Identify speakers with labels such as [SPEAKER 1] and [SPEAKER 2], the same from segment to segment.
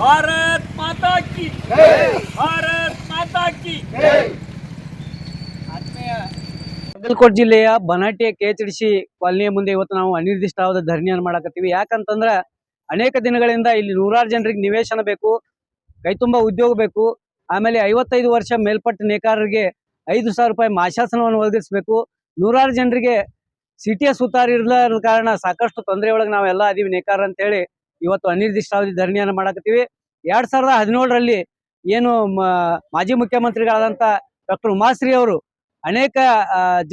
[SPEAKER 1] ಭಾರತ್ ಮಾತಾ ಕಿ ಭಾರತ್ ಮಾತಾ ಕಿ ಬಾಗಲಕೋಟೆ ಜಿಲ್ಲೆಯ ಬನಾಟಿಯ ಕಾಲನಿಯ ಮುಂದೆ ಇವತ್ತು ನಾವು ಅನಿರ್ದಿಷ್ಟವಾದ ಧರಣಿಯನ್ನು ಮಾಡಕತ್ತೀವಿ. ಯಾಕಂತಂದ್ರ ಅನೇಕ ದಿನಗಳಿಂದ ಇಲ್ಲಿ ನೂರಾರು ಜನರಿಗೆ ನಿವೇಶನ ಬೇಕು ಕೈತುಂಬ ಉದ್ಯೋಗ ಬೇಕು, ಆಮೇಲೆ ಐವತ್ತೈದು ವರ್ಷ ಮೇಲ್ಪಟ್ಟ ನೇಕಾರರಿಗೆ ಐದು ಸಾವಿರ ರೂಪಾಯಿ ಮಾಶಾಸನವನ್ನು ಒದಗಿಸಬೇಕು. ನೂರಾರು ಜನರಿಗೆ ಸಿಟಿಯ ಸುತ್ತಾರ ಇರ್ಲಾರದ ಕಾರಣ ಸಾಕಷ್ಟು ತೊಂದರೆ ಒಳಗೆ ನಾವೆಲ್ಲ ಅದೀವಿ ನೇಕಾರ ಅಂತೇಳಿ ಇವತ್ತು ಅನಿರ್ದಿಷ್ಟಾವಧಿ ಧರಣಿಯನ್ನು ಮಾಡಕತ್ತೀವಿ. ಎರಡ್ ಸಾವಿರದ ಹದಿನೇಳರಲ್ಲಿ ಏನು ಮಾಜಿ ಮುಖ್ಯಮಂತ್ರಿಗಳಾದಂತ ಡಾಕ್ಟರ್ ಉಮಾಶ್ರೀ ಅವರು ಅನೇಕ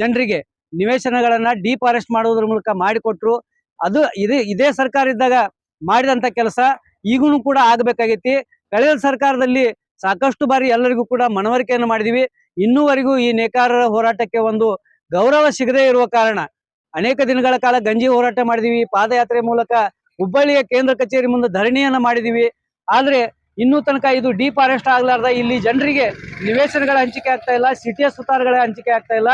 [SPEAKER 1] ಜನರಿಗೆ ನಿವೇಶನಗಳನ್ನ ಡಿಫಾರೆಸ್ಟ್ ಮಾಡುವುದರ ಮೂಲಕ ಮಾಡಿಕೊಟ್ರು. ಅದು ಇದೇ ಇದೇ ಸರ್ಕಾರ ಇದ್ದಾಗ ಮಾಡಿದಂತ ಕೆಲಸ ಈಗೂ ಕೂಡ ಆಗಬೇಕಾಗೈತಿ. ಕಳೆದ ಸರ್ಕಾರದಲ್ಲಿ ಸಾಕಷ್ಟು ಬಾರಿ ಎಲ್ಲರಿಗೂ ಕೂಡ ಮನವರಿಕೆಯನ್ನು ಮಾಡಿದೀವಿ. ಇನ್ನೂವರೆಗೂ ಈ ನೇಕಾರರ ಹೋರಾಟಕ್ಕೆ ಒಂದು ಗೌರವ ಸಿಗದೇ ಇರುವ ಕಾರಣ ಅನೇಕ ದಿನಗಳ ಕಾಲ ಗಂಜಿ ಹೋರಾಟ ಮಾಡಿದೀವಿ. ಪಾದಯಾತ್ರೆ ಮೂಲಕ ಹುಬ್ಬಳ್ಳಿಯ ಕೇಂದ್ರ ಕಚೇರಿ ಮುಂದೆ ಧರಣಿಯನ್ನ ಮಾಡಿದೀವಿ. ಆದ್ರೆ ಇನ್ನೂ ತನಕ ಇದು ಡಿಫಾರೆಸ್ಟ್ ಆಗ್ಲಾರ್ದ ಇಲ್ಲಿ ಜನರಿಗೆ ನಿವೇಶನಗಳ ಹಂಚಿಕೆ ಆಗ್ತಾ ಇಲ್ಲ ಸಿಟಿಯ ಸುತಾರಗಳ ಹಂಚಿಕೆ ಆಗ್ತಾ ಇಲ್ಲ.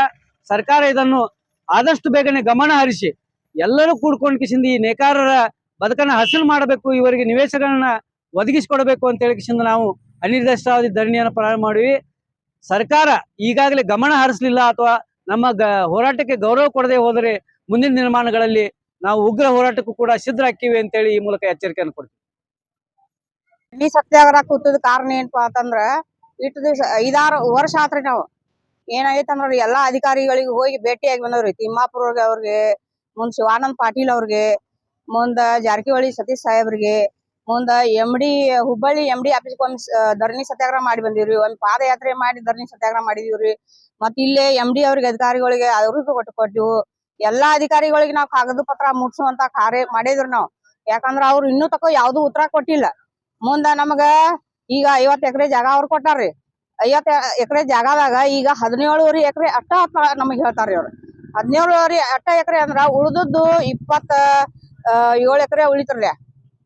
[SPEAKER 1] ಸರ್ಕಾರ ಇದನ್ನು ಆದಷ್ಟು ಬೇಗನೆ ಗಮನ ಹರಿಸಿ ಎಲ್ಲರೂ ಕೂಡ್ಕೊಂಡು ಕಿಸಿಂದ ಈ ನೇಕಾರರ ಬದುಕನ್ನ ಹಸಿಲು ಮಾಡಬೇಕು, ಇವರಿಗೆ ನಿವೇಶಗಳನ್ನ ಒದಗಿಸಿಕೊಡಬೇಕು ಅಂತ ಹೇಳಿ ಕಿಸಿಂದ ನಾವು ಅನಿರ್ದಿಷ್ಟಾವಧಿ ಧರಣಿಯನ್ನು ಪ್ರಾರಂಭ ಮಾಡಿವಿ. ಸರ್ಕಾರ ಈಗಾಗಲೇ ಗಮನ ಹರಿಸಲಿಲ್ಲ ಅಥವಾ ನಮ್ಮ ಹೋರಾಟಕ್ಕೆ ಗೌರವ ಕೊಡದೆ ಹೋದರೆ ಮುಂದಿನ ನಿರ್ಮಾಣಗಳಲ್ಲಿ ನಾವು ಉಗ್ರ ಹೋರಾಟಕ್ಕೂ ಕೂಡ ಸಿದ್ಧರಾಗ್ತೀವಿ ಅಂತೇಳಿ ಈ ಮೂಲಕ ಎಚ್ಚರಿಕೆಯನ್ನು ಕೊಡ್ತೀವಿ.
[SPEAKER 2] ಈ ಸತ್ಯಾಗ್ರಹ ಕೂತದ ಕಾರಣ ಏನಪ್ಪಾ ಅಂತಂದ್ರ ಇಟ್ಟು ದಿವಸ ಐದಾರು ವರ್ಷ ಆತ್ರಿ ನಾವು. ಅಂದ್ರ ಎಲ್ಲಾ ಅಧಿಕಾರಿಗಳಿಗೆ ಹೋಗಿ ಭೇಟಿಯಾಗಿ ಬಂದವ್ರಿ. ತಿಮ್ಮಾಪುರ ಅವ್ರಿಗೆ ಮುಂದ್ ಶಿವಾನಂದ್ ಪಾಟೀಲ್ ಅವ್ರಿಗೆ, ಮುಂದ ಜಾರಕಿಹೊಳಿ ಸತೀಶ್ ಸಾಹೇಬ್ರಿಗೆ ಮುಂದ M D Hubballi M D office ಒಂದ್ ಧರಣಿ ಸತ್ಯಾಗ್ರಹ ಮಾಡಿ ಬಂದಿವ್ರಿ. ಒಂದ್ ಪಾದಯಾತ್ರೆ ಮಾಡಿ ಧರಣಿ ಸತ್ಯಾಗ್ರಹ ಮಾಡಿದೀವ್ರಿ. ಮತ್ ಇಲ್ಲೇ ಎಂ ಡಿ ಅವ್ರಿಗೆ ಅಧಿಕಾರಿಗಳಿಗೆ ಅವ್ರಿಗೂ ಕೊಟ್ಟು ಕೊಟ್ಟಿವು ಎಲ್ಲಾ ಅಧಿಕಾರಿಗಳಿಗೆ ನಾವ್ ಕಾಗದ ಪತ್ರ ಮುಟ್ಸುವಂತ ಕಾರ್ಯ ಮಾಡಿದ್ರು ನಾವ್. ಯಾಕಂದ್ರ ಅವ್ರು ಇನ್ನೂ ತಕೋ ಯಾವ್ದು ಉತ್ತರ ಕೊಟ್ಟಿಲ್ಲ. ಮುಂದ ನಮಗ ಈಗ ಐವತ್ ಎಕರೆ ಜಾಗ ಅವ್ರು ಕೊಟ್ಟಾರ್ರಿ. ಐವತ್ ಎಕರೆ ಜಾಗದಾಗ ಈಗ ಹದಿನೇಳುವರೆ ಎಕರೆ ಅಟ್ಟ ನಮಗ್ ಹೇಳ್ತಾರ್ರಿ ಅವ್ರು. ಹದಿನೇಳುವರೆ ಅಟ್ಟ ಎಕರೆ ಅಂದ್ರ ಉಳ್ದದ್ದು ಇಪ್ಪತ್ತ ಏಳು ಎಕರೆ ಉಳಿತ್ರಿ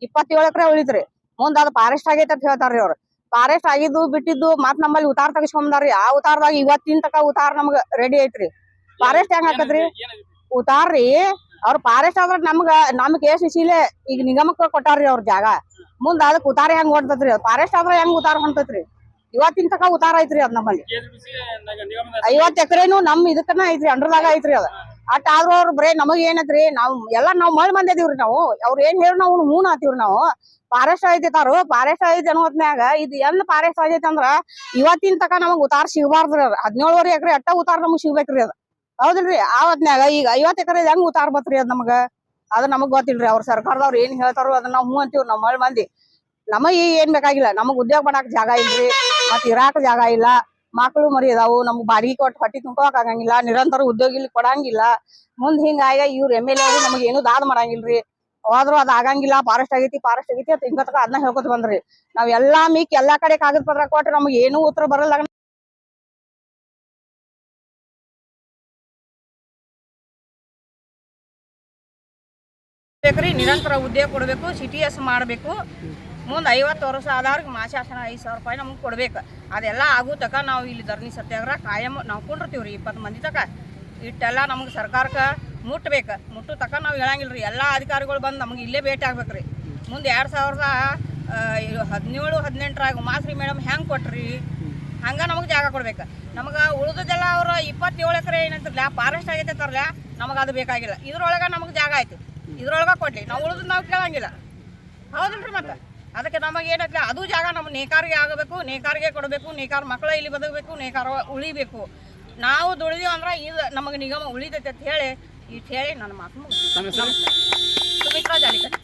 [SPEAKER 2] ಇಪ್ಪತ್ತೇಳು ಎಕರೆ ಉಳಿತ್ರಿ. ಮುಂದ ಅದು ಫಾರೆಸ್ಟ್ ಆಗೈತೆ ಅಂತ ಹೇಳ್ತಾರ್ರಿ ಅವ್ರು. ಫಾರೆಸ್ಟ್ ಆಗಿದ್ದು ಬಿಟ್ಟಿದ್ದು ಮತ್ ನಮ್ಮಲ್ಲಿ ಉತ್ತಾರ ತೆಗಿಸ್ಕೊಂಡಾರ್ರಿ ಆ ಉತಾರದಾಗ ಇವತ್ತಿನ ತಕ ಉತಾರ ನಮ್ಗ ರೆಡಿ ಐತ್ರಿ. ಫಾರೆಸ್ಟ್ ಹೆಂಗ್ ಹಾಕತ್ರಿ? ಉತ್ತಾರ್ರಿ ಅವ್ರ ಫಾರೆಸ್ಟ್ ಆದ್ರೆ ನಮ್ಗ, ನಮ್ಗೆ ಎಷ್ಟ್ ಇಸಿಲೆ ಈಗ ನಿಗಮಕ್ಕ ಕೊಟ್ಟಾರ್ರಿ ಅವ್ರ ಜಾಗ. ಮುಂದ ಅದಕ್ಕೆ ಉತಾರ ಹೆಂಗ್ ಹೊಂಟತ್ರಿ ಫಾರೆಸ್ಟ್ ಆದ್ರೆ ಹೆಂಗ್ ಉತಾರ ಹೊಂಟತ್ರಿ. ಇವತ್ತಿನ ತಕ ಉತಾರ ಐತ್ರಿ ಅದ್ ನಮ್ಮಲ್ಲಿ. ಐವತ್ ಎಕರೆನು ನಮ್ ಇದಕ್ಕನ ಐತ್ರಿ ದಾಗ ಐತ್ರಿ ಅದ. ಅಟ್ ಆದ್ರೂ ಅವ್ರ ಬರೇ ನಮಗ್ ಏನತ್ರಿ, ನಾವ್ ಎಲ್ಲಾ ನಾವ್ ಮಳ್ ಮಂದಿದೀವ್ರಿ ನಾವು. ಅವ್ರ ಏನ್ ಹೇಳಿ ನಾವು ಮೂನ್ ಆತೀವ್ರಿ ನಾವು. ಫಾರೆಸ್ಟ್ ಐತಿತಾರು ಫಾರೆಸ್ಟ್ ಐತಿ ಅನ್ನೋ ಹೊತ್ನ್ಯಾಗ ಇದು ಎಲ್ಲಿ ಫಾರೆಸ್ಟ್ ಆಗೈತಿ ಅಂದ್ರ ಇವತ್ತಿನ ತಕ ನಮಗ್ ಉತಾರ ಸಿಗಬಾರ್ದ್ರಿ ಅದ್. ಹದಿನೇಳುವರೆ ಎಕರೆ ಅಟ್ಟ ಉತಾರ ನಮಗ್ ಸಿಗ್ಬೇಕ್ರಿ ಅದ. ಹೌದಿಲ್ರಿ ಆ ಹೊತ್ನ್ಯಾಗ ಈಗ ಐವತ್ ಎಕರೆ ಹೆಂಗ್ ಉತ್ತಾರ ಬತ್ರಿ ಅದ್ ನಮಗ? ಅದ ನಮಗ್ ಗೊತ್ತಿಲ್ರಿ, ಅವ್ರ ಸರ್ಕಾರದವ್ರ ಏನ್ ಹೇಳ್ತಾರೋ ಅದನ್ನ ನಾವ್ ಹ್ಞೂ ಅಂತೀವ್ ನಾವ್ ಮಳ್ ಮಂದಿ. ನಮಗೆ ಏನ್ ಬೇಕಾಗಿಲ್ಲ, ನಮಗ್ ಉದ್ಯೋಗ ಮಾಡಾಕ್ ಜಾಗ ಇಲ್ರಿ ಮತ್ ಇರಾಕ್ ಜಾಗ ಇಲ್ಲ, ಮಕ್ಳು ಮರಿ ಅದಾವು, ನಮ್ಗ್ ಬಾಡಿಗೆ ಕೊಟ್ಟು ಹೊಟ್ಟಿ ತುಂಬೋಕ್ ಆಗಂಗಿಲ್ಲ, ನಿರಂತರ ಉದ್ಯೋಗ ಇಲ್ಲಿ ಕೊಡಂಗಿಲ್ಲ. ಮುಂದ್ ಹಿಂಗಾಗ ಇವ್ರ ಎಂ ಎಲ್ ಎ ಅವರು ನಮಗ್ ಏನು ದಾದ್ ಮಾಡಂಗಿಲ್ರಿ. ಹೋದ್ರು ಅದ್ ಆಗಂಗಿಲ್ಲ ಫಾರೆಸ್ಟ್ ಆಗೈತಿ ಫಾರೆಸ್ಟ್ ಆಗೈತಿ ಅಂತ ಹಿಂಗತಕ ಅದನ್ನ ಹೇಳ್ಕೊತ ಬಂದ್ರಿ. ನಾವ್ ಎಲ್ಲಾ ಮೀಕ್ ಎಲ್ಲಾ ಕಡೆ ಕಾಗದ ಪತ್ರ ಕೊಟ್ರೆ ನಮಗ್ ಏನು ಉತ್ತರ ಬರಲ್ಲ ಬೇಕ್ರಿ ನಿರಂತರ ಉದ್ಯೋಗ ಕೊಡಬೇಕು ಸಿಟಿ ಎಸ್ ಮಾಡಬೇಕು. ಮುಂದೆ ಐವತ್ತು ವರ್ಷ ಆದವ್ರಿಗೆ ಮಾಶಾಸನ ಐದು ಸಾವಿರ ರೂಪಾಯಿ ನಮ್ಗೆ ಕೊಡ್ಬೇಕು. ಅದೆಲ್ಲ ಆಗೋ ತಕ ನಾವು ಇಲ್ಲಿ ಧರಣಿ ಸತ್ಯಾಗ್ರಹ ಕಾಯಂ ನಾವು ಕೊಂಡಿರ್ತೀವಿ ರೀ ಇಪ್ಪತ್ತು ಮಂದಿ ತಕ. ಇಟ್ಟೆಲ್ಲ ನಮ್ಗೆ ಸರ್ಕಾರಕ್ಕೆ ಮುಟ್ಬೇಕು. ಮುಟ್ಟು ತಕ ನಾವು ಹೇಳಂಗಿಲ್ಲ ರೀ ಎಲ್ಲ ಅಧಿಕಾರಿಗಳು ಬಂದು ನಮ್ಗೆ ಇಲ್ಲೇ ಭೇಟಿ ಆಗ್ಬೇಕು ರೀ ಮುಂದೆ ಎರಡು ಸಾವಿರದ ಹದಿನೇಳು, ಹದಿನೆಂಟರಾಗ ಮಾಸ್ರಿ ಮೇಡಮ್ ಹೆಂಗೆ ಕೊಟ್ರಿ? ಹಂಗೆ ನಮಗೆ ಜಾಗ ಕೊಡ್ಬೇಕು. ನಮಗೆ ಉಳಿದದೆಲ್ಲ ಅವರು ಇಪ್ಪತ್ತೇಳು ಎಕರೆ ಏನಂತಾರಲ್ಲ ಫಾರೆಸ್ಟ್ ಆಗೈತೆ ಅಂತಾರಲ್ಲ ನಮಗೆ ಅದು ಬೇಕಾಗಿಲ್ಲ. ಇದ್ರೊಳಗೆ ನಮಗೆ ಜಾಗ ಆಯ್ತು. ಇದ್ರೊಳಗೆ ಕೊಡ್ಲಿ. ನಾವು ಉಳಿದ್ ನಾವು ಕೇಳಂಗಿಲ್ಲ. ಹೌದಲ್ರಿ ಮತ್ತೆ? ಅದಕ್ಕೆ ನಮಗೆ ಏನೈತಿ ಅದು ಜಾಗ ನಮ್ಮ ನೇಕಾರಿಗೆ ಆಗಬೇಕು ನೇಕಾರಿಗೆ ಕೊಡಬೇಕು ನೇಕಾರ ಮಕ್ಕಳ ಇಲ್ಲಿ ಬದುಕಬೇಕು ನೇಕಾರ ಉಳಿಬೇಕು. ನಾವು ದುಡಿದೀವಿ ಅಂದ್ರೆ ಇದು ನಮಗೆ ನಿಗಮ ಉಳಿತೈತೆ ಅಂತ ಹೇಳಿ ಇಷ್ಟು ಹೇಳಿ ನನ್ನ ಮಾತು. ಸುಮಿತ್ರಾ ಜಾಲಿಕರ್